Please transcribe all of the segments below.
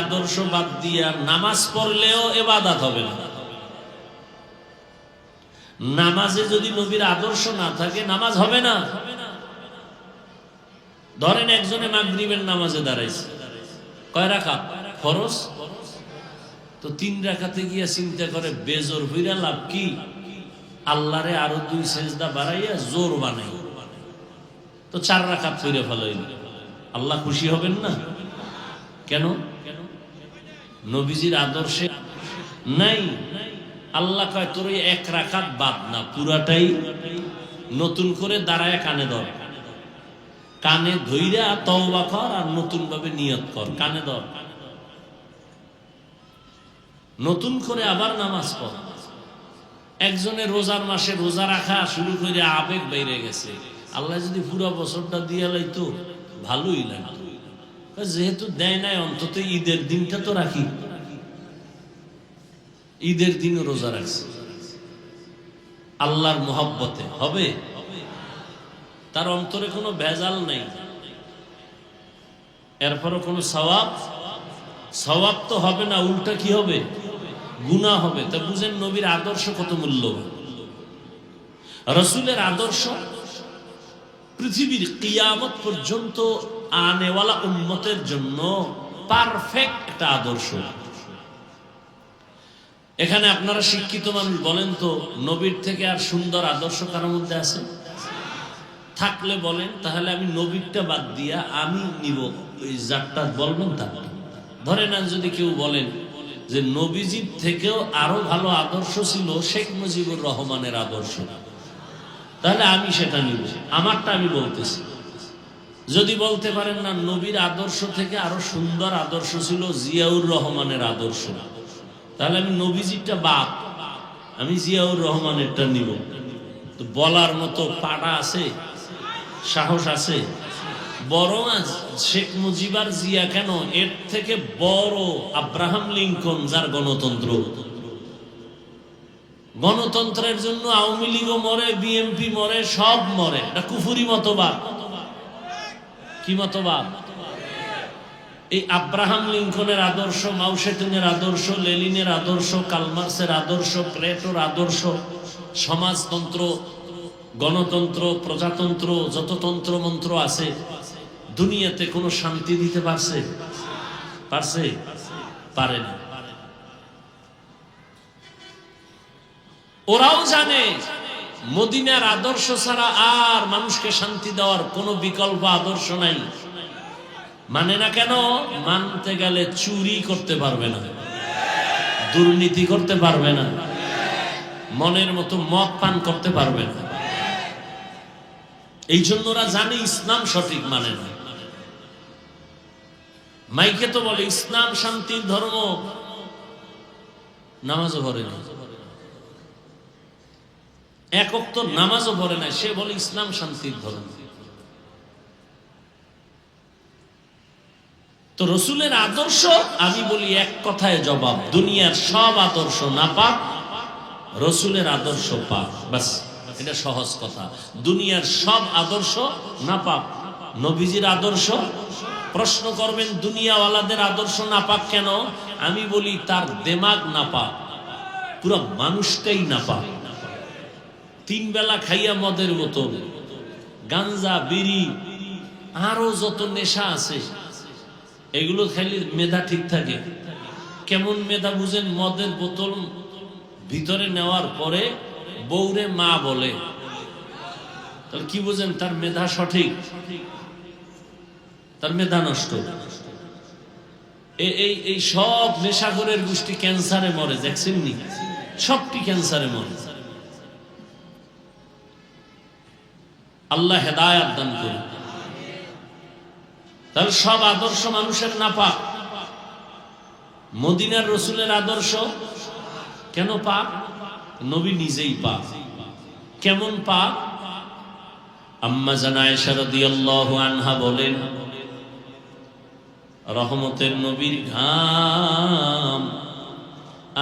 আদর্শ বাদ দিয়া নামাজ পড়লেও এবাদাত হবে না। নামাজে যদি নবীর আদর্শ না থাকে, নামাজ হবে না। ধরেন একজনে মাগরিবের নামাজে দাঁড়াইছে। কয় রাখা ফরজ? তো তিন রাখাতে গিয়া চিন্তা করে, বেজোর হইরা লাভ কি? আল্লাহরে আরও দুই সেজদা বাড়াইয়া জোর বানাই। তো চার রাখাত ফিরে ফেলাইল। আল্লাহ খুশি হবেন না? কেন? নবীজির আদর্শে নাই। আল্লাহ কয়, তোর এক রাখাত বাদ না, পুরাটাই নতুন করে দাঁড়ায় কানে ধর। কানে ধইরা তওবা কর আর নতুন ভাবে নিয়ত কর, কানে ধর। নতুন করে আবার নামাজ পড়। একজনের রোজার মাসে রোজা রাখা শুরু করে আবেগ বাইরে গেছে। আল্লাহ যদি পুরো বছরটা দিয়ে লাইতো, ভালোই লাগতো। যেহেতু দেয় নাই, অন্তত ঈদের দিনটা তো রাখি। ঈদের দিনও রোজা রাখছে। আল্লাহর মোহাব্বতে। হবে? তার অন্তরে কোনো ভেজাল নাই। এরপরও কোনো সওয়াব? সওয়াব তো হবে না, উল্টা কি হবে? গুণা হবে। তা বুঝেন নবীর আদর্শ কত মূল্যবান। রসুলের আদর্শ পৃথিবীর কিয়ামত পর্যন্ত আনেওয়ালা উন্মতের জন্য পারফেক্ট একটা আদর্শ। এখানে আপনারা শিক্ষিত মানুষ বলেন তো, নবীর থেকে আর সুন্দর আদর্শ কারোর মধ্যে আছে? থাকলে বলেন, তাহলে আমি নবীরটা বাদ দিয়া আমি নিব। ওই যারটা বলবেন তা ধরে না যদি কেউ বলেন যে নবীজির থেকেও আরও ভালো আদর্শ ছিল শেখ মুজিবুর রহমানের আদর্শ। তাহলে আমি সেটা নিব। আমারটা আমি বলতেছি। যদি বলতে পারেন না, নবীর আদর্শ থেকে আরও সুন্দর আদর্শ ছিল জিয়াউর রহমানের আদর্শ। তাহলে আমি নবীজিরটা বাদ। আমি জিয়াউর রহমানেরটা নিব। তো বলার মতো পাড়া আছে, সাহস আছে আজ শেখ মুজিবার জিয়া কেন? এর থেকে বড় আব্রাহাম লিঙ্কন, যার গণতন্ত্র। গণতন্ত্রের জন্য আওয়ামী লীগও মরে বিএমপি মরে, সব মরে। এটা কুফুরি মতবাদ। কি মতবাদ? এই আব্রাহাম লিঙ্কনের আদর্শ মাউসেটুনের আদর্শ লেলিনের আদর্শ, কালমার্সের আদর্শ, প্লেটোর আদর্শ, সমাজতন্ত্র, গণতন্ত্র, প্রজাতন্ত্র যত মন্ত্র আছে, দুনিয়াতে কোনো শান্তি দিতে পারছে? পারছে? পারে না। ওরাও জানে মদিনার আদর্শ ছাড়া আর মানুষকে শান্তি দেওয়ার কোনো বিকল্প আদর্শ নাই। মানে না কেন? মানতে গেলে চুরি করতে পারবে না। দুর্নীতি করতে পারবে না। মনের মতো মদ পান করতে পারবে না। এই জন্য ওরা জানে ইসলাম সঠিক মানে না। মাইকে তো বলে, ইসলাম শান্তির ধর্ম। নামাজও ভরে না। একক তো নামাজও ভরে না সে বলে, ইসলাম শান্তির ধর্ম। তো রসুলের আদর্শ, আমি বলি এক কথায় জবাব, দুনিয়ার সব আদর্শ না পাক রসুলের আদর্শ পাক। বাস এটা সহজ কথা। দুনিয়ার সব আদর্শ না পাক নবীজির আদর্শ। প্রশ্ন করবেন, দুনিয়াওয়ালাদের আদর্শ না পাক কেন? আমি বলি, তার দেমাগ না পাক পুরো মানুষটাই না পাক তিন বেলা খাইয়া মদের মতন। গাঞ্জা, বিড়ি, আরও যত নেশা আছে, এগুলো খাইলে মেধা ঠিক থাকে। কেমন মেধা বুঝেন? মদের বোতল ভিতরে নেওয়ার পরে বৌরে মা বলে। তাহলে কি বুঝেন? তার মেধা সঠিক? তার মেধা নষ্ট। এই এই সব নেশাগরের গোষ্ঠী ক্যান্সারে মরে, দেখছেন নি? সবটি ক্যান্সারে মরে। আল্লাহ হেদায়াত দান করুন। তাহলে সব আদর্শ মানুষের না পাক মদিনার রসুলের আদর্শ কেন পাক? নবী নিজেই পাক। কেমন পাক? আম্মা জানায় শারদিয়াল্লাহু আনহা বলেন, রহমতের নবীর ঘাম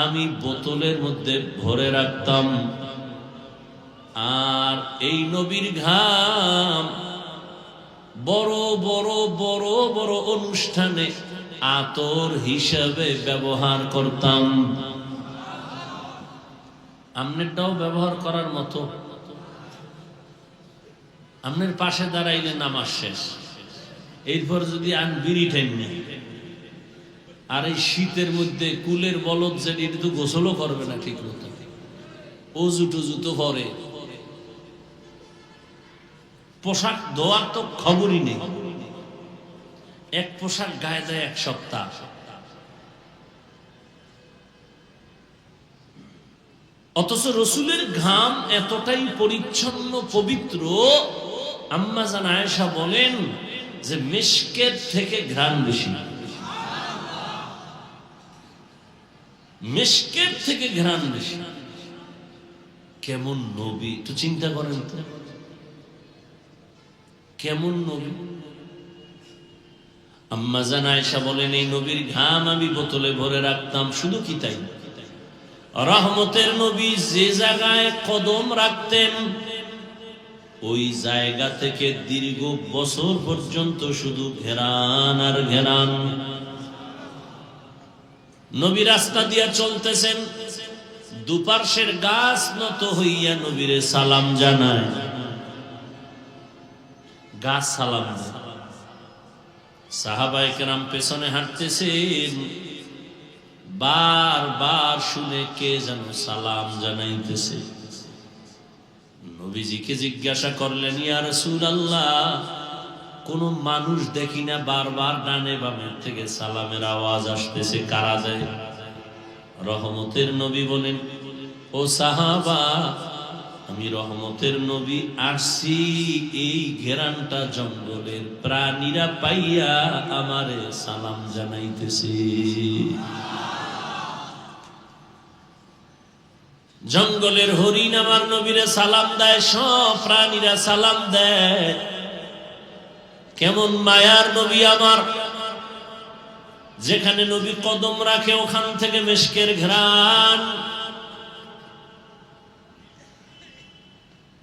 আমি বোতলের মধ্যে ভরে রাখতাম। আর এই নবীর ঘাম বড় বড় বড় বড় অনুষ্ঠানে আতর হিসাবে ব্যবহার করতাম। আমনেরটাও ব্যবহার করার মতো। আমনের পাশে দাঁড়াইলে নামাজ শেষ। এরপর যদি আন বিড়ি ঠেননি আর এই শীতের মধ্যে কুলের বলদ যে গোসলও করবে না ঠিক মতো অজু টুজু তো পরে পোশাক ধোয়ার তো খবরই নেই। এক পোশাক গায়ে দেয় এক সপ্তাহ। অথচ রসুলের ঘাম এতটাই পরিচ্ছন্ন, পবিত্র, আম্মা আয়েশা বলেন যে মেশকের থেকে ঘ্রাণ বেশি। মেশকের থেকে ঘ্রাণ বেশি। কেমন নবী, একটু চিন্তা করেন তো। কেমন নবী? আম্মা জান আয়েশা বলেন, এই নবীর ঘাম আমি বোতলে ভরে রাখতাম, শুধু কি তাই? রহমতের নবী যে জায়গায় কদম রাখতেন, ওই জায়গা থেকে দীর্ঘ বছর পর্যন্ত শুধু ঘেরান আর ঘেরান। নবী রাস্তা দিয়া চলতেছেন দুপার্শ্বের গাছ নত হইয়া নবীরে সালাম জানায়। গাছ সালাম সাহাবাই কেরাম পেছনে হাঁটতেছেন। বার বার শুনে কে যেন সালাম জানাইতেছে। নবীজিকে জিজ্ঞাসা করলেন, ইয়া রাসূলুল্লাহ, কোন মানুষ দেখি না বারবার ডানে বামের থেকে সালামের আওয়াজ আসতেছে, কারা যায়? রহমতের নবী বলেন, ও সাহাবা আমি রহমতের নবী আসছি, এই ঘেরানটা জঙ্গলের প্রাণীরা পাইয়া আমারে সালাম জানাইতেছে। জঙ্গলের হরিণ আমার নবীরে সালাম দেয়, সব প্রাণীরা সালাম দেয়। কেমন মায়ার নবী আমার, যেখানে নবী কদম রাখে ওখান থেকে মেশকের ঘ্রাণ।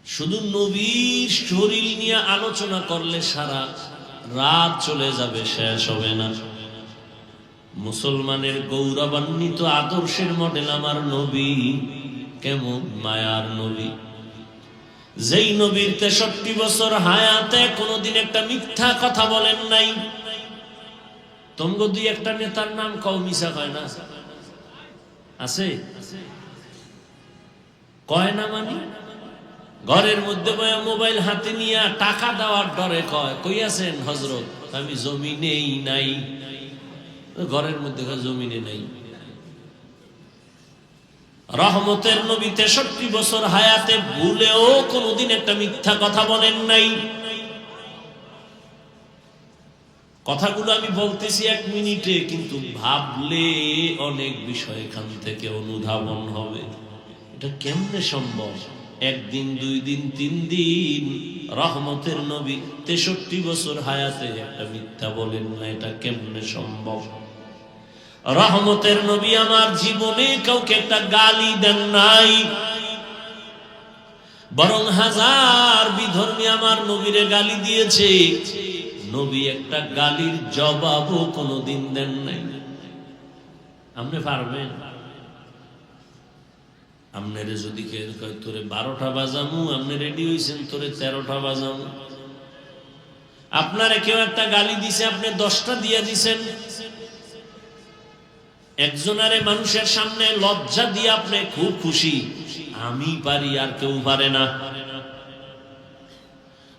শুধু নবীর শরীর নিয়ে আলোচনা করলে সারা রাত চলে যাবে, শেষ হবে না। মুসলমানের গৌরবান্বিত আদর্শের মডেল আমার নবী, কেমন মায়ার নবী। যেই নবীর তেষট্টি বছর হায়াতে কোনোদিন একটা মিথ্যা কথা বলেন নাই। তঙ্গ দুই একটা নেতার নাম কও মিশা কয় না? আছে? কয় না মানে? ঘরের মধ্যে মোবাইল হাতে নিয়ে টাকা দেওয়ার ডরে কয়, কই আছেন হজরত আমি জমিনেই নাই। ঘরের মধ্যে জমিনে নাই। রহমতের নবী তেষট্টি বছর হায়াতে ভুলেও কোনোদিন একটা মিথ্যা কথা বলেন নাই। কথাগুলো আমি বলতেছি এক মিনিটে, কিন্তু ভাবলে অনেক বিষয় এখান থেকে অনুধাবন হবে। এটা কেমনে সম্ভব? একদিন, দুই দিন, তিন দিন, রহমতের নবী তেষট্টি বছর হায়াতে একটা মিথ্যা বলেন না, এটা কেমনে সম্ভব? রহমতের নবী আমার জীবনে কাউকে একটা গালি দেন নাই। বরং হাজার বিধর্মী আমার নবীরে গালি দিয়েছে। নবী একটা গালির জবাবও কোনোদিন দেন নাই। আপনি পারবেন? আপনারে যদি কয়, তোরে বারোটা বাজামু, আপনি রেডি হয়েছেন তোরে তেরোটা বাজামু। আপনারে কেউ একটা গালি দিছে, আপনি দশটা দিয়ে দিছেন। একজনারে মানুষের সামনে লজ্জা দিয়ে আপনি খুব খুশি। আমি পারি, আর কেউ পারে না।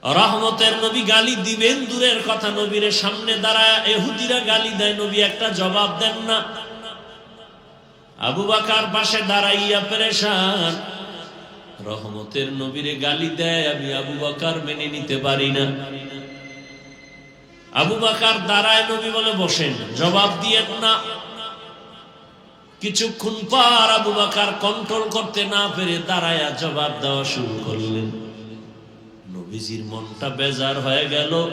রহমতের নবী গালি দিবেন, দূরের কথা নবীর সামনে দাঁড়ায় এহুদিরা গালি দেয়, নবী একটা জবাব দেন না। আবু বাকার পাশে দাঁড়াইয়া পেরেশান। রহমতের নবীরে গালি দেয়, আমি আবু বাকার মেনে নিতে পারি না। আবু বাকার দাঁড়ায়, নবী বলে, বসেন, জবাব দিয়েন না। কিছুক্ষণ পর আবু বাকার কন্ট্রোল করতে না পেরে দাঁড়ায়া জবাব দেওয়া শুরু করলেন। নবীজির মনটা বেজার হয়ে গেল।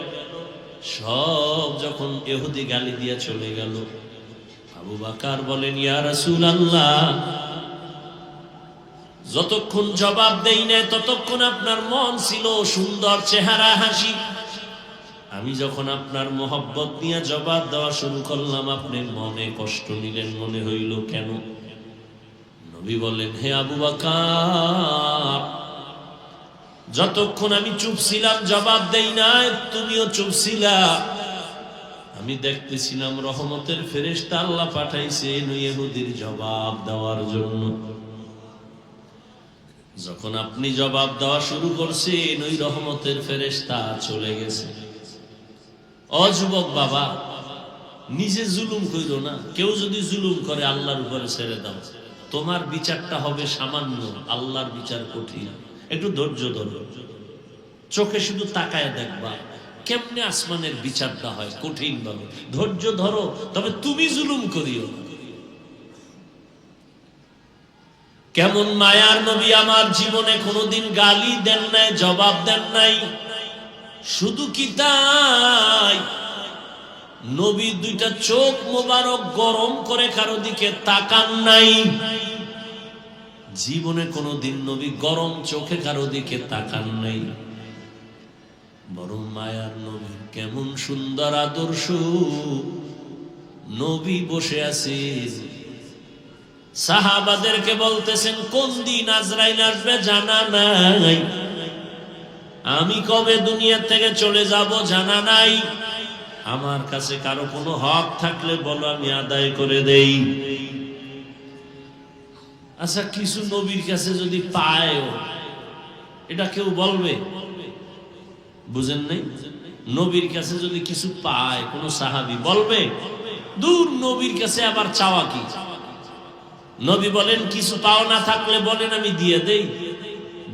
সব যখন এহুদি গালি দিয়ে চলে গেল। আবু বাকার বলেন, ইয়া রাসূল আল্লাহ যতক্ষণ জবাব দেই না ততক্ষণ আপনার মন ছিল সুন্দর চেহারা, হাসি। আমি যখন আপনার মোহব্বত নিয়ে জবাব দেওয়া শুরু করলাম, আপনি মনে কষ্ট নিলেন, মনে হইল, কেন? নবী বলেন, হে আবু বাকার, যতক্ষণ আমি চুপ ছিলাম, জবাব দেই না তুমিও চুপ ছিলা। আমি দেখতেছিলাম রহমতের ফেরেশতা আল্লাহ পাঠাইছে ইহুদির জবাব দেওয়ার জন্য। যখন আপনি জবাব দেওয়া শুরু করছেন, ওই রহমতের ফেরেশতা চলে গেছে। অযুবক বাবা, নিজে জুলুম কইর না। কেউ যদি জুলুম করে, আল্লাহর উপরে ছেড়ে দাও। তোমার বিচারটা হবে সামান্য, আল্লাহর বিচার কঠিন। একটু ধৈর্য ধরো। চোখে শুধু তাকায় দেখবা। কেমনে আসমানের বিচারটা হয়? কঠিন ভাবে ধৈর্য ধরো, তবে তুমি জুলুম করিও কেমন মায়ার নবী আমার জীবনে কোনোদিন গালি দেন নাই, জবাব দেন নাই। শুধু কি তাই? নবী দুইটা চোখ মোবারক গরম করে কারও দিকে তাকান নাই। জীবনে কোনোদিন নবী গরম চোখে কারও দিকে তাকান নাই। বরং মায়ার নবী কেমন সুন্দর আদর্শ। নবী বসে আছেন। সাহাবাদেরকে বলতেছেন, কোন দিন আজরাইল আসবে জানা নাই? আমি কবে দুনিয়া থেকে চলে যাব জানা নাই? আমার কাছে কারও কোনো হক থাকলে বলো, আমি আদায় করে দেই। আচ্ছা কিছু নবীর কাছে যদি পায় এটা কেউ বলবে? বুঝেন নাই? নবীর কাছে যদি কিছু পায়, কোন সাহাবি বলবে, দূর নবীর কাছে আবার চাওয়া কি? নবী বলেন, কিছু পাও না থাকলে বলেন, আমি দিয়ে দেই।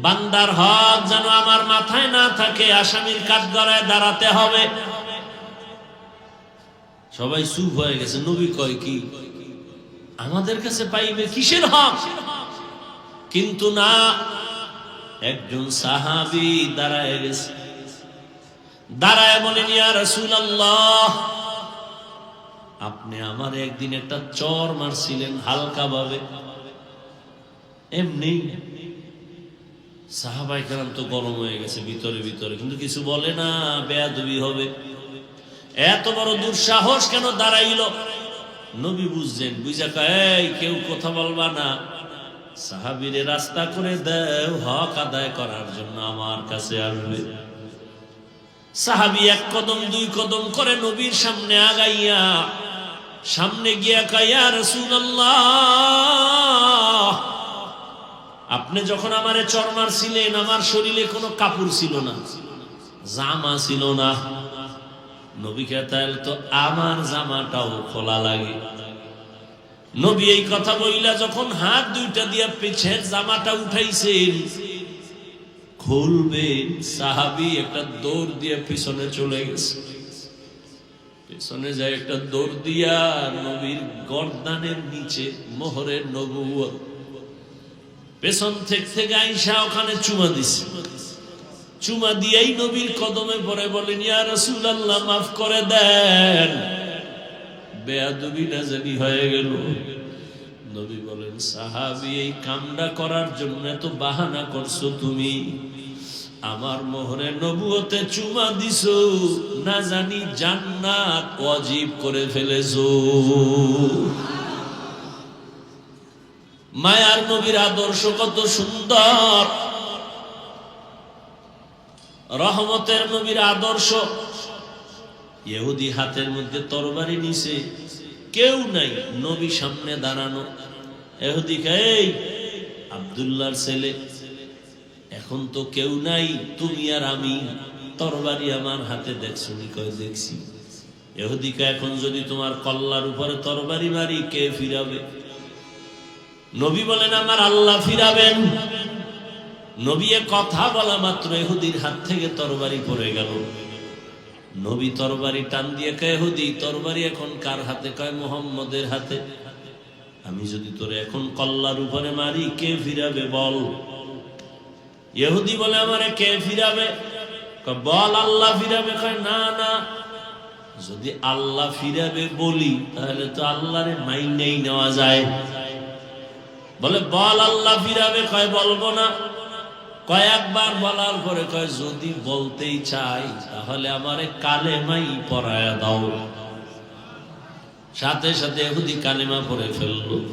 বান্দার হক যেন আমার মাথায় না থাকে, আসামির কাঠগড়ায় দাঁড়াতে হবে। সবাই চুপ হয়ে গেছে, নবী কয় কি? আমাদের কাছে পাইবে কিসের হক? কিন্তু না, একজন সাহাবি দাঁড়ায় গেছে। দাঁড়ায় বলেন, ইয়া রাসূলুল্লাহ, আপনি আমার একদিন একটা চর মারছিলেন হালকা ভাবে। এমনি সাহাবাই কালাম তো গরম হয়ে গেছে ভিতরে ভিতরে, কিন্তু কিছু বলে না, বেয়াদবি হবে। এত বড় দুঃসাহস কেন দাঁড়াইল? নবী বুঝছেন বুঝা এই, কেউ কথা বলবা না। সাহাবিরে রাস্তা করে দেও, হক আদায় করার জন্য আমার কাছে আসবে। সাহাবি এক কদম, দুই কদম করে নবীর সামনে আগাইয়া সামনে গিয়া কাইয়া রসুল্লাহ আপনি যখন আমারে চর মারছিলেন, আমার শরীরে কোনো কাপড় ছিল না, জামা ছিল না। নবী খেতাল তো আমার জামাটাও খোলা লাগে। নবী এই কথা বইলা যখন হাত দুইটা দিয়া পেছের জামাটা উঠাইছেন খুলবে সাহাবি একটা দৌড় দিয়ে পিছনে চলে গেছে। পেছনে যায় একটা দৌড় দিয়া নবীর গর্দানের নিচে মোহরের নবুয় পেছন থেকে আইসা ওখানে চুমা দিছে। চুমা দিয়েই নবীর কদমে পরে বলেন, ইয়া রাসূলুল্লাহ, মাফ করে দেন। বেয়াদবি না জানি হয়ে গেল। নবী বলেন, সাহাবি, এই কামটা করার জন্য এত বাহানা করছ তুমি? আমার মোহরে নবুয়তে চুমা দিছো, না জানি জান্নাত অজীব করে ফেলেছো। মায়ার নবীর আদর্শ কত সুন্দর। রহমতের নবীর আদর্শ। ইহুদি হাতের মধ্যে তরবারি নিছে, কেউ নাই, নবী সামনে দাঁড়ানো। এহুদি এই, আবদুল্লাহর ছেলে এখন তো কেউ নাই, তুমি আর আমি। তরবারি আমার হাতে দেখছ কয় দেখছি। এহুদিকা এখন যদি তোমার কল্লার উপরে তরবারি মারি, কে ফিরাবে? নবী বলেন, আমার আল্লাহ ফিরাবেন। নবী কথা বলা মাত্র এহুদির হাত থেকে তরবারি পড়ে গেল। নবী তরবারি টান দিয়ে কয়, এহুদি, তরবারি এখন কার হাতে? কয়, মোহাম্মদের হাতে। আমি যদি তোরে এখন কল্লার উপরে মারি, কে ফিরাবে বল? ইহুদি বলে আমারে কে ফিরাবে? বল আল্লাহ ফিরাবে। না না। যদি আল্লাহ ফিরাবে বলি, তাহলে তো আল্লাহরে মাইনেই নেওয়া যায়। বলে, বল আল্লাহ ফিরাবে। কয়, বলব না। কয়েকবার বলার পরে কয়, যদি বলতেই চাই, তাহলে আমারে কালেমাই পড়ায়া দাও। সাথে সাথে এহুদি কালেমা পরে ফেলল।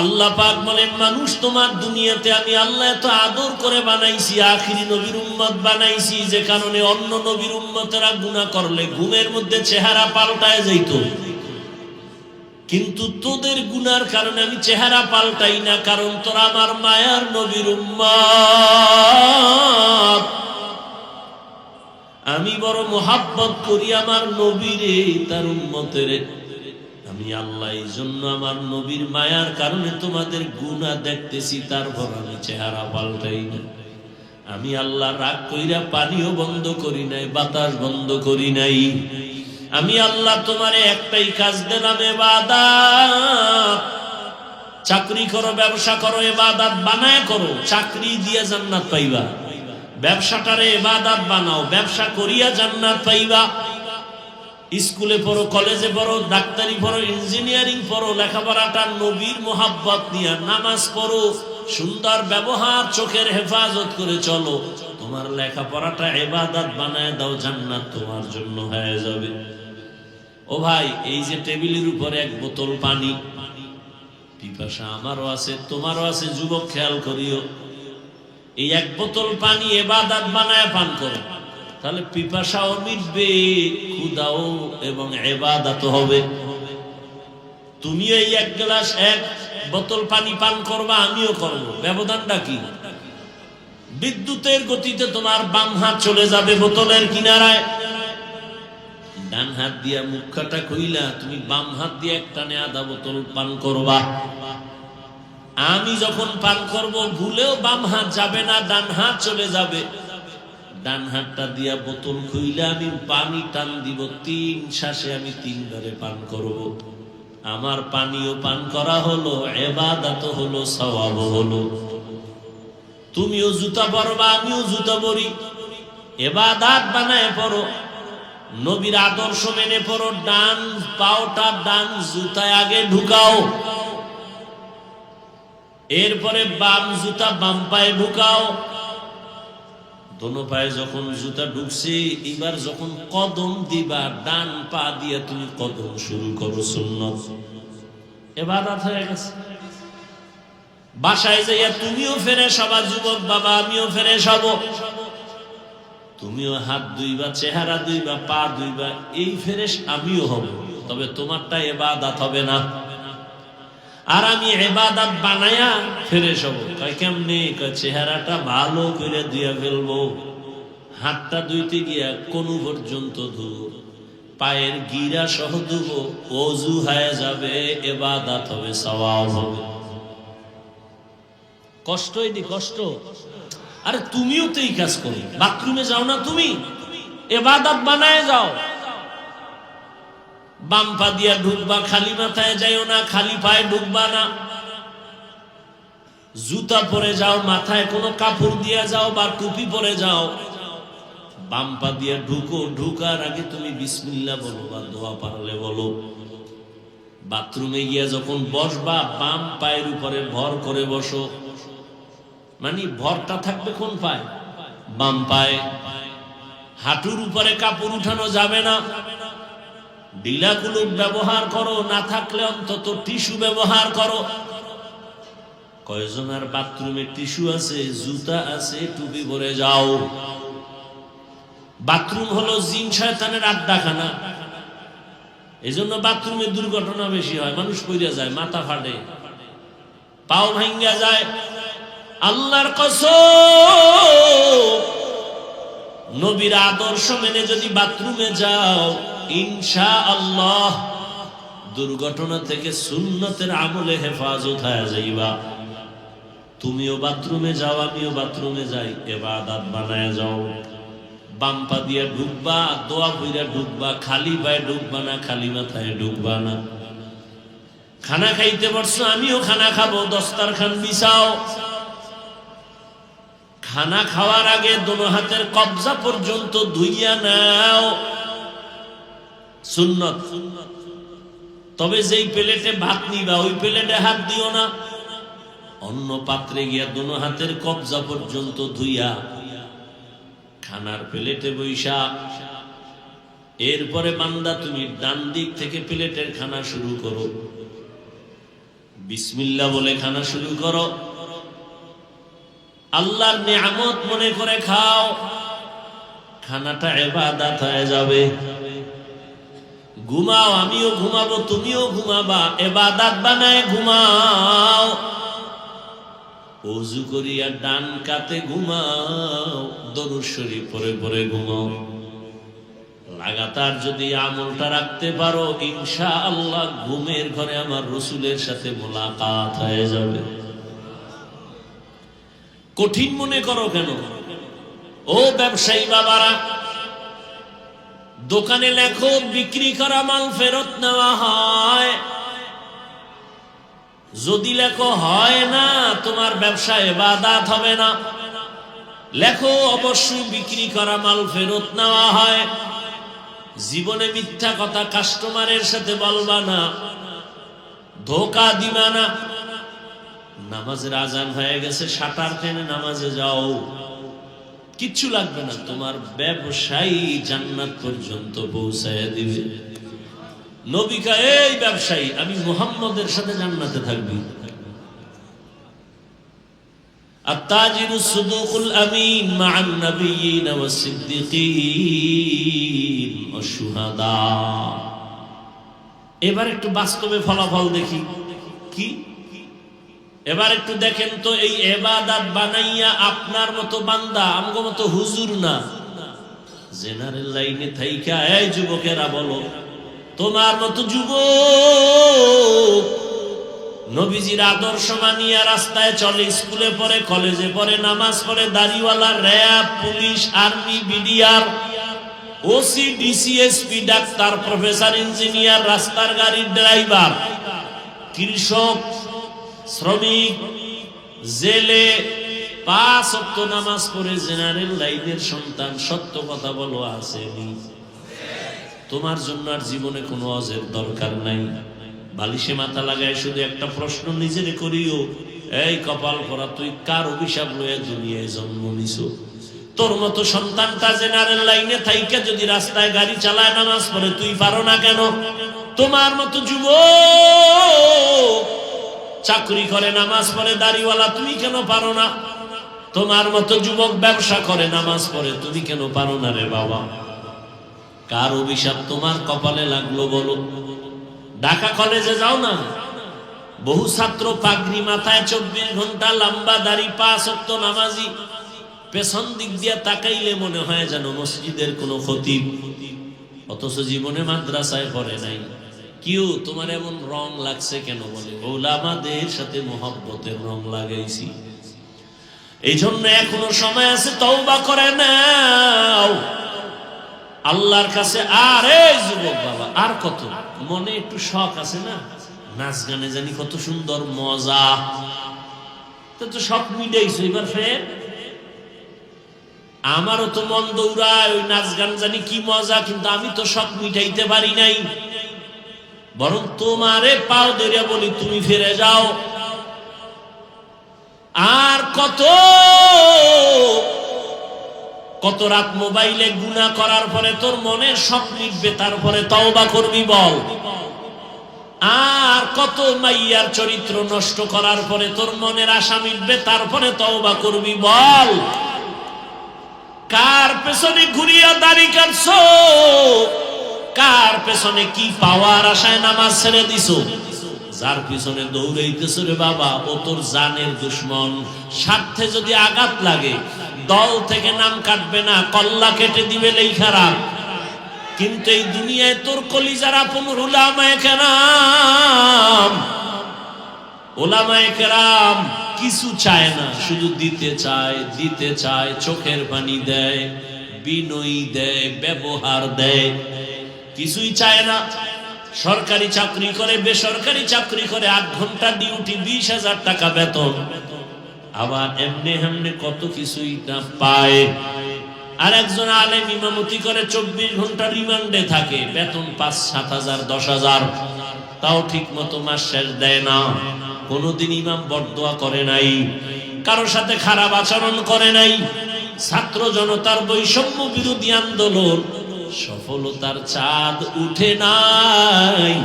আল্লাহ পাক বলেন, মানুষ, তোমার দুনিয়াতে আমি আল্লাহ এত আদর করে বানাইছি, আখিরি নবীর উম্মত বানাইছি, যে কারণে অন্য নবীর উম্মতেরা গুনাহ করলে ঘুমের মধ্যে চেহারা পাল্টায় যাইত। কিন্তু তোদের গুনার কারণে আমি চেহারা পাল্টাই না, কারণ তোরা আমার মায়ার নবীর উম্মত। আমি বড় মোহাব্বত করি আমার নবীরে, তার উম্মতের আমি আল্লাহ, এই জন্য আমার নবীর মায়ার কারণে তোমাদের গুণা দেখতেছি, তারপর আমি চেহারা পাল্টাই না আমি আল্লাহ রাগ কইরা পানিও বন্ধ করি নাই, বাতাস বন্ধ করি নাই। আমি আল্লাহ তোমারে একটাই কাজ দিলাম, এবাদাত। চাকরি করো, ব্যবসা করো, এবাদাত বানায় করো, চাকরি দিয়ে জান্নাত পাইবা। ব্যবসাটারে এবাদাত বানাও, ব্যবসা করিয়া জান্নাত পাইবা। স্কুলে পড়ো, কলেজে পড়ো, ডাক্তারি পড়ো, ইঞ্জিনিয়ারিং পড়ো, লেখাপড়াটা নবীর মোহাব্বত নিয়ে নামাজ পড়ো, সুন্দর ব্যবহার, চোখের হেফাজত করে চলো। তোমার লেখাপড়াটা এবাদাত বানায় দাও, জান্নাত তোমার জন্য হয়ে যাবে। ও ভাই, এই যে টেবিলের উপরে এক বোতল পানি, পিপাসা আমারও আছে, তোমারও আছে, যুবক খেয়াল করিও। এই এক বোতল পানি এবাদাত বানায় পান করো। তাহলে পিপাসাও মিটবে ক্ষুদাও এবং এবাদাত হবে। তুমি এই এক গ্লাস, এক বোতল পানি পান করবা, আমিও করব। ব্যবধানটা কি? বিদ্যুতের গতিতে তোমার বাম হাত চলে যাবে বোতলের কিনারায়। ডান হাত দিয়া মুখটা কইলা তুমি বাম হাত দিয়ে এক টানে আধা বোতল পান করবা। আমি যখন পান করব, ভুলেও বাম হাত যাবে না, ডান হাত চলে যাবে। ডান হাতটা দিয়া বোতল খুইলে আমি পানি টান দিব, তিন শ্বাসে আমি তিনবারে পান করব। আমার পানিও পান করা হলো এবাদাত হলো সওয়াব হলো। তুমিও জুতা পরবা, আমিও জুতা পরি। এবাদাত বানায় পড়ো। নবীর আদর্শ মেনে পড়ো, ডান পাওটা ডান জুতায় আগে ঢুকাও। এরপরে বাম জুতা বাম পায়ে ঢুকাও। দোনো পায়ে যখন জুতা ঢুকছে, এবার যখন কদম দিবা, ডান পা দিয়ে তুমি কদম শুরু করো সুন্নত। এবার হয়ে গেছে। বাসায় যাইয়া তুমিও ফেরে সবার যুবক বাবা, আমিও ফেরে সব তুমিও হাত দুইবা চেহারা দুইবা পা দুইবা এই ফেরেশ আমিও হব। তবে তোমারটা এবাদাত হবে না। আর আমি এবাদাত বানায়া ফেরে সব কয়, কেমনে? চেহারাটা ভালো করে দিয়ে ফেলব। হাতটা ধুইতে গিয়া কোন পর্যন্ত ধুব। পায়ের গিরা সহ ধুব। অজু হয়ে যাবে এবাদাত হবে, সওয়াব হবে। কষ্ট এটি কষ্ট? আরে তুমিও তো এই কাজ করো। বাথরুমে যাও না তুমি? এবাদাত বানায় যাও। বাম পা দিয়া ঢুকবা, খালি মাথায় যাইও না, খালি পায়ে ঢুকবা না। জুতা পরে যাও, মাথায় কোনো কাপড় দিয়া যাও বা টুপি পরে যাও। বাম পা দিয়া ঢুকো, ঢুকার আগে তুমি বিসমিল্লা বলো বা দোয়া পারলে বলো। বাথরুমে গিয়া যখন বসবা, বাম পায়ের উপরে ভর করে বসো। মানে ভরটা থাকবে কোন পায়? বাম পায়ে। হাঁটুর উপরে কাপড় উঠানো যাবে না। ডিলা কুলুপ ব্যবহার করো, না থাকলে অন্তত টিস্যু ব্যবহার করো। কয়জনের বাথরুমে টিস্যু আছে, জুতা আছে, টুপি পরে যাও। বাথরুম হলো জিন শয়তানের আড্ডাখানা। এই জন্য বাথরুমে দুর্ঘটনা বেশি হয়, মানুষ পইরা যায়, মাথা ফাটে। পাও ভাঙ্গা যায়। আল্লাহর কসম, নবীর আদর্শ মেনে যদি বাথরুমে যাও ইনশা আল্লাহ দুর্ঘটনা থেকে সুন্নতের আমলে হেফাজত হয়ে যাইবা। তুমিও বাথরুমে যাও, আমিও বাথরুমে যাই, এবাদাত বানায় যাও। বাম্পা দিয়া ঢুকবা, দোয়া বইরা ঢুকবা, খালি পায়ে ঢুকবা না, খালি মাথায় ঢুকবা না। খানা খাইতে পারছ, আমিও খানা খাব দস্তার খান বিছাও। খানা খাওয়ার আগে দোনো হাতের কবজা পর্যন্ত ধুইয়া নাও। সুন্নত। তবে যেই প্লেটে ভাত নিবা, ওই প্লেটে হাত দিও না। অন্য পাত্রে গিয়া দুনো হাতের কবজা পর্যন্ত ধুইয়া খানার প্লেটে বৈশা এরপরে বান্দা তুমি ডান দিক থেকে প্লেটের খানা শুরু করো। বিসমিল্লা বলে খানা শুরু করো। আল্লাহর নিয়ামত মনে করে খাও। খানাটা এবাদাত হয়ে যাবে। ঘুমাও, আমিও ঘুমাবো, তুমিও ঘুমাবা, এবাদাত বানায় ঘুমাও। অজু করিয়া ডান কাতে ঘুমাও, দরুদ পরে পরে ঘুমাও। লাগাতার যদি আমলটা রাখতে পারো ইনশা আল্লাহ ঘুমের ঘরে আমার রসুলের সাথে মোলাকাত হয়ে যাবে। কঠিন মনে করো কেন? ও ব্যবসায়ী বাবারা দোকানে লেখো, বিক্রি করা মাল ফেরত নেওয়া হয়। যদি লেখো, হয় না, তোমার ব্যবসা এবাদাত হবে না। লেখো, অবশ্যই বিক্রি করা মাল ফেরত নেওয়া হয়। জীবনে মিথ্যা কথা কাস্টমারের সাথে বলবা না। ধোকা দিবা না। নামাজের আজান হয়ে গেছে, সাঁতার টেনে নামাজে যাও। কিচ্ছু লাগবে না তোমার ব্যবসায়ী জান্নাত পর্যন্ত পৌঁছায় দিবে নবিকা এই ব্যবসায়ী আমি মুহাম্মদের সাথে জান্নাতে থাকবি التاجر الصدوق الأمين مع النبيين والصديقين والشهداء এবার একটু বাস্তবে ফলাফল দেখি কি এবার একটু দেখেন তো, এই এবাদাত বানাইয়া আপনার মতো বান্দা, আমগো মতো হুজুর না। জেনারেল লাইনে থাইকা, এই যুবকেরা বলো, তোমার মতো যুবক নবীজির আদর্শ মানিয়া রাস্তায় চলে, স্কুলে পড়ে, কলেজে পড়ে, নামাজ পড়ে, দাড়িওয়ালা, RAB, police, army, BDR, OC DC SP doctor, professor, engineer, রাস্তার গাড়ির ড্রাইভার, কৃষক শ্রমিক, জেলে নামাজ পড়ে জেনারেল লাইনের সন্তান, সত্য কথা বলো, আসেনি। তোমার জন্য আর জীবনে কোনো অজের দরকার নাই। বালিশে মাথা লাগায় শুধু একটা প্রশ্ন নিজেরে করিও। এই কপাল করা তুই কার অভিশাপ লয়ে দুনিয়ায় জন্ম নিছো? তোর মতো সন্তানটা জেনারেল লাইনে থাইকে যদি রাস্তায় গাড়ি চালায় নামাজ পড়ে, তুই পারো না কেন? তোমার মতো যুব চাকরি করে, নামাজ পড়ে, দাড়িওয়ালা, তুমি কেন পারো না? তোমার মতো যুবক ব্যবসা করে, নামাজ পড়ে, তুমি কেন পারো না রে বাবা? কার অভিশাপ তোমার কপালে লাগল বলো? ঢাকা কলেজে যাও না? বহু ছাত্র পাগড়ি মাথায় চব্বিশ ঘণ্টা লম্বা দাড়ি পা সত্য নামাজি। পেছন দিক দিয়া তাকাইলে মনে হয় যেন মসজিদের কোনো ক্ষতি অথচ জীবনে মাদ্রাসায় পড়ে নাই। কিউ, তোমার এমন রং লাগছে কেন বলে? ওলামাদের সাথে মোহাব্বতের রং লাগাইছি। এই জন্য এখনও সময় আছে, তওবা করে নাও। আল্লাহর কাছে আর, এই যুবক বাবা, আর কত? মনে একটু শখ আছে না? নাচ গানে জানি কত সুন্দর মজা। তো তো সব মিটাইছো, এবার ফের? আমারও তো মন দৌড়ায়, ওই নাচ গান জানি কি মজা, কিন্তু আমি তো সব মিটাইতে পারি নাই। বরং তোমারে পাও দেরিয়া বলি, তুমি ফিরে যাও। আর কত কত রাত মোবাইলে গুণা করার পরে তোর মনে সব মিটবে তারপরে তওবা করবি বল। আর কত মাইয়ার চরিত্র নষ্ট করার পরে তোর মনের আশা মিটবে তারপরে তওবা করবি বল। কার পেছনে ঘুরিয়া দাড়ি কাটছো? কার পেছনে কি পাওয়ার আশায় নামাজ ছেড়ে দিছো? যার পিছনে দৌড়াইতেছো রে বাবা, ও তোর জানের দুশ্মন। স্বার্থে যদি আঘাত লাগে, দল থেকে নাম কাটবে না, কল্লা কেটে দিবে লেই খারাপ কিন্তু এই দুনিয়ায় তোর কলিজার আপন উলামায়ে কেরাম। ওলামায়ে কিছু চায় না, শুধু দিতে চায় দিতে চায়, চোখের পানি দেয়, বিনয়ী দেয়, ব্যবহার দেয়। কিছুই চায় না। সরকারি চাকরি করে, বেসরকারি চাকরি করে আট ঘণ্টা ডিউটি বিশ হাজার টাকা বেতন। আবার এমনি এমনি কত কিছুই না পায়। আর একজন আলেম ইমামতি করে, চব্বিশ ঘণ্টা রিমান্ডে থাকে, বেতন পাঁচ, সাত হাজার, দশ হাজার। তাও ঠিক মতো মাস শেষ দেয় না। কোনোদিন ইমাম বরদোয়া করে নাই, কারও সাথে খারাপ আচরণ করে নাই। ছাত্র জনতার বৈষম্য বিরোধী আন্দোলন সফলতার চাঁদ উঠে নাই।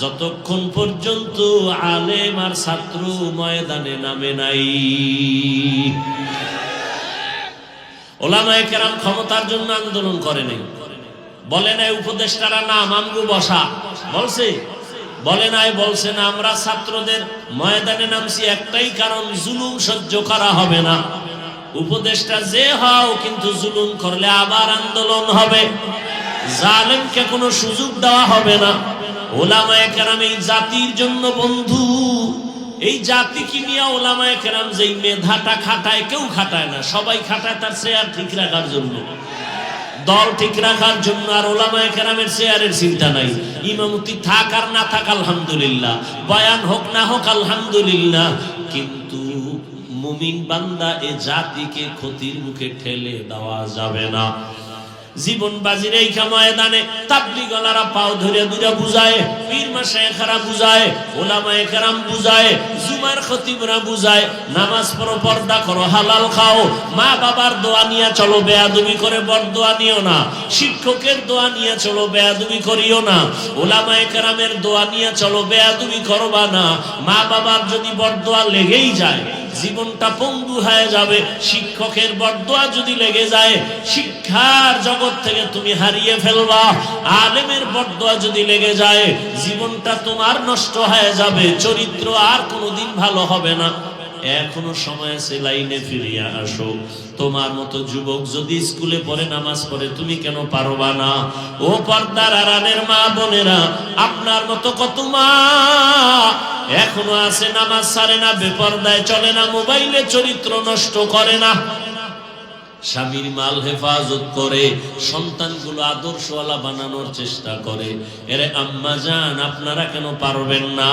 যতক্ষণ পর্যন্ত আলেম আর ছাত্র ময়দানে নামে নাই। ওলামায়ে ক্ষমতার জন্য আন্দোলন করে নাই। বলে নাই উপদেষ্টারা বসা। বলছে? বলে নাই, বলছে না, আমরা ছাত্রদের ময়দানে নামছি। একটাই কারণ, জুলুম সহ্য করা হবে না। উপদেষ্টা যে হও, কিন্তু জুলুম করলে আবার আন্দোলন হবে। জালেমকে কোনো সুযোগ দেওয়া হবে না। ওলামায়ে কেরাম এই জাতির জন্য বন্ধু। এই জাতিকে নিয়ে ওলামায়ে কেরাম যেই মেধাটা খাটায়, কেউ খাটায় না। সবাই খাটায় তার চেয়ার ঠিক রাখার জন্য। দল ঠিক রাখার জন্য আর ওলামায়ে কেরামের চেয়ারের চিন্তা নাই। ইমামতি থাক আর না থাক, আলহামদুলিল্লাহ। বয়ান হোক না হোক, আলহামদুলিল্লাহ। কিন্তু মুমিন বান্দা এ জাতিকে ক্ষতির মুখে ঠেলে দেওয়া যাবে না। জীবন বাজির এই ময়দানে তাবলি গলারা পাও ধরে দুরা বুঝায়, পীর মাসায়েখারা বুঝায়, ওলামায়ে কেরাম বুঝায়, জুমার খতিবরা বুঝায়, নামাজ পড়ো, পর্দা করো, হালাল খাও, মা বাবার দোয়া নিয়ে চলো, বেয়াদবি করে বর দোয়া নিও না, শিক্ষকের দোয়া নিয়ে চলো, বেয়াদবি করিও না, ওলামায়ে কেরামের দোয়া নিয়ে চলো, বেয়াদবি করবা না, মা বাবার যদি বর দোয়া লেগেই যায় জীবনটা পঙ্গু হয়ে যাবে। শিক্ষকের বরদোয়া যদি লেগে যায়, শিক্ষার জগৎ থেকে তুমি হারিয়ে ফেলবা। আলেমের বরদোয়া যদি লেগে যায়, জীবনটা তোমার নষ্ট হয়ে যাবে। চরিত্র আর কোনোদিন ভালো হবে না। এখনও সময় আছে, লাইনে ফিরিয়া আসো। তোমার মতো যুবক যদি স্কুলে পড়ে, নামাজ পড়ে, তুমি কেন পারবা না? ও পর্দার আরামের মা বোনেরা, আপনার মতো কত মা? এখনও আছে নামাজ সারে না, বেপর্দায় চলে না, মোবাইলে চরিত্র নষ্ট করে না। স্বামীর মাল হেফাজত করে, সন্তানগুলো আদর্শওয়ালা বানানোর চেষ্টা করে। এরে আম্মা জান, আপনারা কেন পারবেন না?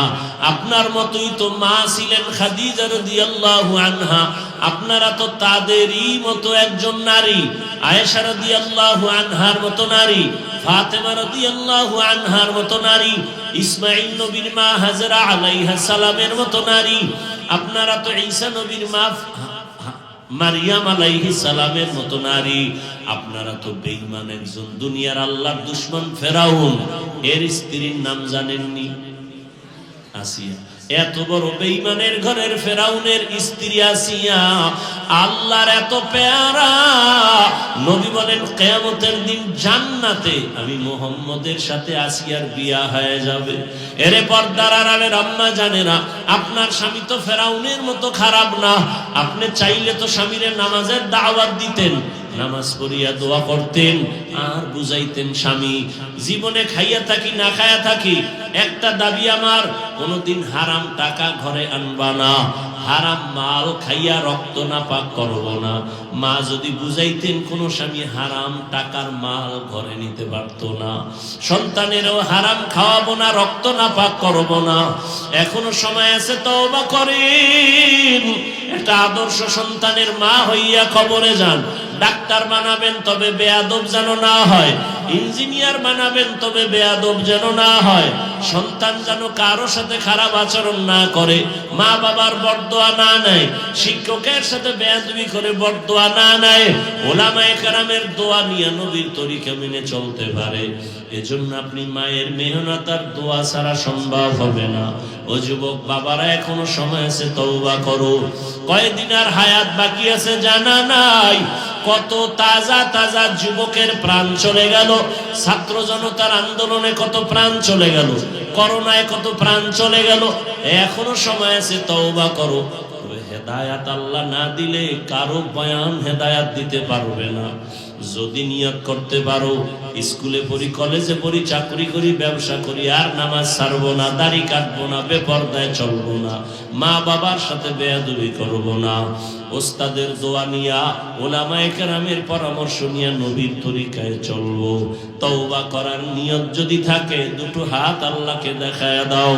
আপনার মতোই তো মা ছিলেন খাদিজা রাদিয়াল্লাহু আনহা। আপনারা তো তাদেরই মতো একজন নারী। আয়েশা রাদিয়াল্লাহু আনহার মতো নারী, ফাতেমা রাদিয়াল্লাহু আনহার মতো নারী ইসমাইল নবীর মা হাজরা আলাইহা সালামের মতো নারী। আপনারা তো ঈসা নবীর মা মারিয়াম আলাইহি সালামের মতো নারী। আপনারা তো বেঈমান একজন দুনিয়ার আল্লাহর দুশ্মন ফেরাউন। এর স্ত্রীর নাম জানেননি? আসিয়া। এত বড় বেঈমানের ঘরের ফেরাউনের স্ত্রী আসিয়া আল্লাহর এত পেয়ারা। নবী বলেন, কেয়ামতের দিন জান্নাতে আমি মোহাম্মদের সাথে আসিয়ার বিয়া হয়ে যাবে। এরে পর্দার আড়ালের আম্মা জানে না আপনার স্বামী তো ফেরাউনের মতো খারাপ না। আপনি চাইলে তো স্বামীর নামাজের দাওয়াত দিতেন। নামাজ পড়িয়া দোয়া করতেন, আর বুঝাইতেন, স্বামী, জীবনে খাইয়া থাকি, না খাইয়া থাকি, একটা দাবি আমার, কোনোদিন হারাম টাকা ঘরে আনবা না, হারাম মাল খাইয়া রক্ত না পাক করব না। মা যদি বুঝাইতেন, কোন স্বামী হারাম টাকার মাল ঘরে নিতে পারত না, সন্তানেরও হারাম খাওয়াবো না, রক্ত না পাক করব না। এখনও সময় আছে, তওবা করেন। একটা আদর্শ সন্তানের মা হইয়া খবরে যান। ডাক্তার বানাবেন তবে বেয়াদব যেন না হয়। ইঞ্জিনিয়ার বানাবেন, তবে বেয়াদব যেন না হয়। সন্তান যেন কারও সাথে খারাপ আচরণ না করে। মা বাবার বরদোয়া না নেয়, শিক্ষকের সাথে বেয়াদবি করে বরদোয়া না নেয়। ওলামায়ে কারামের দোয়া নিয়ে নবীর তরিকা মেনে চলতে পারে। এজন্য আপনি মায়ের মেহনত আর দোয়া ছাড়া সম্ভব হবে না। ও যুবক, বাবারা, এখনও সময় আছে, তওবা করো। কয়দিন আর হায়াত বাকি আছে জানা নাই। কত তাজা তাজা যুবকের প্রাণ চলে গেল ছাত্র জনতার আন্দোলনে কত প্রাণ চলে গেল, করোনায় কত প্রাণ চলে গেল, এখনও সময় আছে তওবা করো। হেদায়াত আল্লাহ না দিলে কারও বয়ান হেদায়াত দিতে পারবে না। যদি নিয়ত করতে পারো, স্কুলে পড়ি, কলেজে পড়ি, চাকরি করি, ব্যবসা করি, আর নামাজ ছাড়বো না, দাড়ি কাটবো না, বেপর্দায় চলবো না, মা বাবার সাথে বেয়াদবি করব না। ওস্তাদের দোয়া নিয়া, ওলামায়ে কেরামের পরামর্শ নিয়ে নবীর তরিকায় চলবো। তওবা করার নিয়ত যদি থাকে, দুটো হাত আল্লাহকে দেখায় দাও।